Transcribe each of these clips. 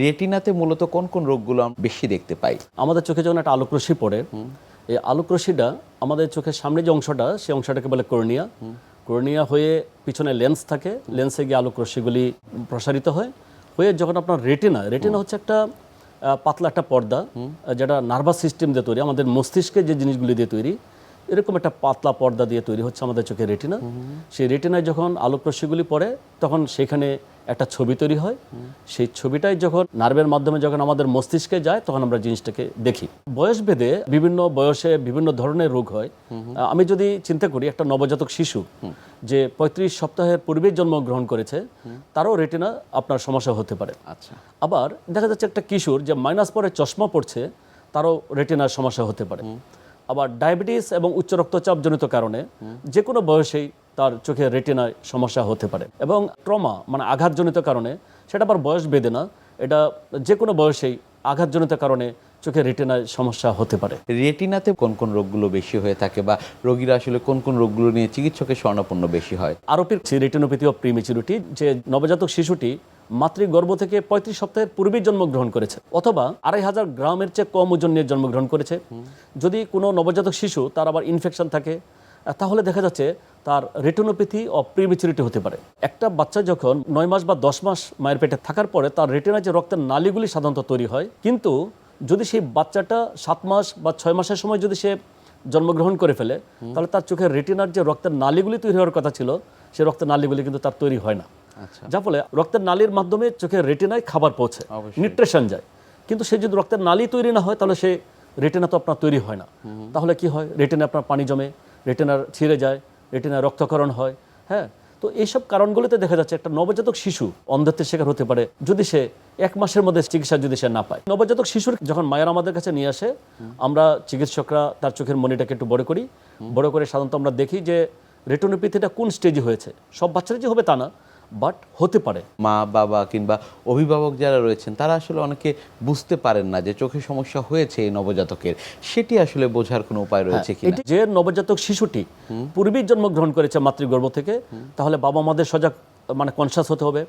রেটিনাতে মূলত কোন কোন রোগগুলো বেশি দেখতে পাই? আমাদের চোখে যখন একটা আলোকরশ্মি পড়ে এই আলোকরশ্মিটা আমাদের চোখের সামনে যে অংশটা সেই অংশটাকে বলে কর্নিয়া। কর্নিয়া হয়ে পিছনে লেন্স থাকে লেন্সে গিয়ে আলোকরশ্মিগুলি প্রসারিত হয়। হয়ে যখন আপনার রেটিনা রেটিনা হচ্ছে একটা পাতলা একটা পর্দা যেটা নার্ভাস সিস্টেম দিয়ে তৈরি আমাদের মস্তিষ্কে যে জিনিসগুলি দিয়ে তৈরি এরকম একটা পাতলা পর্দা দিয়ে তৈরি হচ্ছে আমাদের চোখের রেটিনা। সেই রেটিনায় যখন আলোকরশ্মিগুলি পড়ে তখন সেখানে একটা ছবি তৈরি হয়। সেই ছবিটাই যখন নার্ভের মাধ্যমে যখন আমাদের মস্তিষ্কে যায় তখন আমরা জিনিসটাকে দেখি। বয়স ভেদে বিভিন্ন বয়সে বিভিন্ন ধরনের রোগ হয়। আমি যদি চিন্তা করি একটা নবজাতক শিশু যে পঁয়ত্রিশ সপ্তাহের পূর্বে জন্মগ্রহণ করেছে তারও রেটিনা আপনার সমস্যা হতে পারে। আচ্ছা। আবার দেখা যাচ্ছে একটা কিশোর যে মাইনাস পরে চশমা পড়ছে তারও রেটিনার সমস্যা হতে পারে। আবার ডায়াবেটিস এবং উচ্চ রক্তচাপ জনিত কারণে যে কোনো বয়সেই তার চোখে রেটিনায় সমস্যা হতে পারে। এবং ট্রমা মানে আঘাতজনিত কারণে সেটা আবার বয়স বেঁধে না এটা যে কোনো বয়সেই আঘাতজনিত কারণে চোখে রেটিনায় সমস্যা হতে পারে। রেটিনাতে কোন কোন রোগগুলো বেশি হয়ে থাকে বা রোগীরা আসলে কোন কোন রোগগুলো নিয়ে চিকিৎসকের স্বর্ণাপন্ন বেশি হয়? আরোপির রেটিনোপ্যাথি অফ প্রিমেচুরিটি যে নবজাতক শিশুটি মাতৃগর্ভ থেকে পঁয়ত্রিশ সপ্তাহের পূর্বেই জন্মগ্রহণ করেছে অথবা আড়াই হাজার গ্রামের চেয়ে কম ওজন নিয়ে জন্মগ্রহণ করেছে। যদি কোনো নবজাতক শিশু তার আবার ইনফেকশন থাকে তাহলে দেখা যাচ্ছে তার রেটিনোপ্যাথি অফ প্রিমেচুরিটি হতে পারে। একটা বাচ্চা যখন নয় মাস বা দশ মাস মায়ের পেটে থাকার পরে তার রেটিনায় যে রক্তের নালীগুলি সাধারণত তৈরি হয় কিন্তু যদি সেই বাচ্চাটা সাত মাস বা ছয় মাসের সময় যদি সে জন্মগ্রহণ করে ফেলে তাহলে তার চোখের রেটিনার যে রক্তের নালীগুলি তৈরি হওয়ার কথা ছিল সেই রক্তের নালীগুলি কিন্তু তার তৈরি হয় না। আচ্ছা। যার ফলে রক্তের নালীর মাধ্যমে চোখের রেটিনায় খাবার পৌঁছে নিউট্রেশন যায়। কিন্তু সে যদি রক্তের নালী তৈরি না হয় তাহলে সে রেটিনা তো আপনার তৈরি হয় না। তাহলে কি হয়? রেটিনা আপনার পানি জমে রেটিনার ছিঁড়ে যায় রেটেনার রক্তকরণ হয় হ্যাঁ? তো এইসব কারণগুলোতে দেখা যাচ্ছে একটা নবজাতক শিশু অন্ধত্বের শিকার হতে পারে যদি সে এক মাসের মধ্যে চিকিৎসা যদি সে না পায়। নবজাতক শিশুর যখন মায়ের আমাদের কাছে নিয়ে আসে, আমরা চিকিৎসকরা তার চোখের মনিটাকে একটু বড় করি। বড় করে সাধারণত আমরা দেখি যে রেটোনোপ্যাথিটা কোন স্টেজে হয়েছে? সব বাচ্চারা যে হবে তা না। বাট হতে পারে। মা বাবা কিংবা অভিভাবক যারা রয়েছেন তারা আসলে অনেকে বুঝতে পারেন না যে চোখে সমস্যা হয়েছে এই নবজাতকের। সেটি আসলে বোঝার কোনো উপায় রয়েছে কিনা? এটি যে নবজাতক শিশুটি পূর্বেই জন্মগ্রহণ করেছে মাতৃগর্ভ থেকে তাহলে বাবা মাদের সজাগ মানে কনসাস হতে হবে।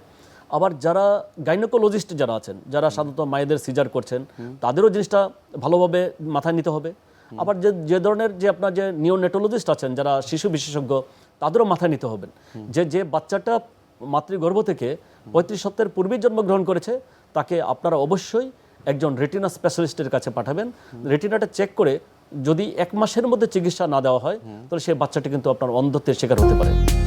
আবার যারা গাইনোকোলজিস্ট যারা আছেন যারা সাধারণত মায়েদের সিজার করছেন তাদেরও জিনিসটা ভালোভাবে মাথায় নিতে হবে। আবার যে যে ধরনের যে আপনার যে নিওনেটোলজিস্ট আছেন যারা শিশু বিশেষজ্ঞ তাদেরও মাথায় নিতে হবেন যে যে বাচ্চাটা মাতৃগর্ভ থেকে পঁয়ত্রিশ সপ্তাহের পূর্বেই জন্মগ্রহণ করেছে তাকে আপনারা অবশ্যই একজন রেটিনা স্পেশালিস্টের কাছে পাঠাবেন। রেটিনাটা চেক করে যদি এক মাসের মধ্যে চিকিৎসা না দেওয়া হয় তাহলে সেই বাচ্চাটি কিন্তু আপনার অন্ধত্বের শিকার হতে পারে।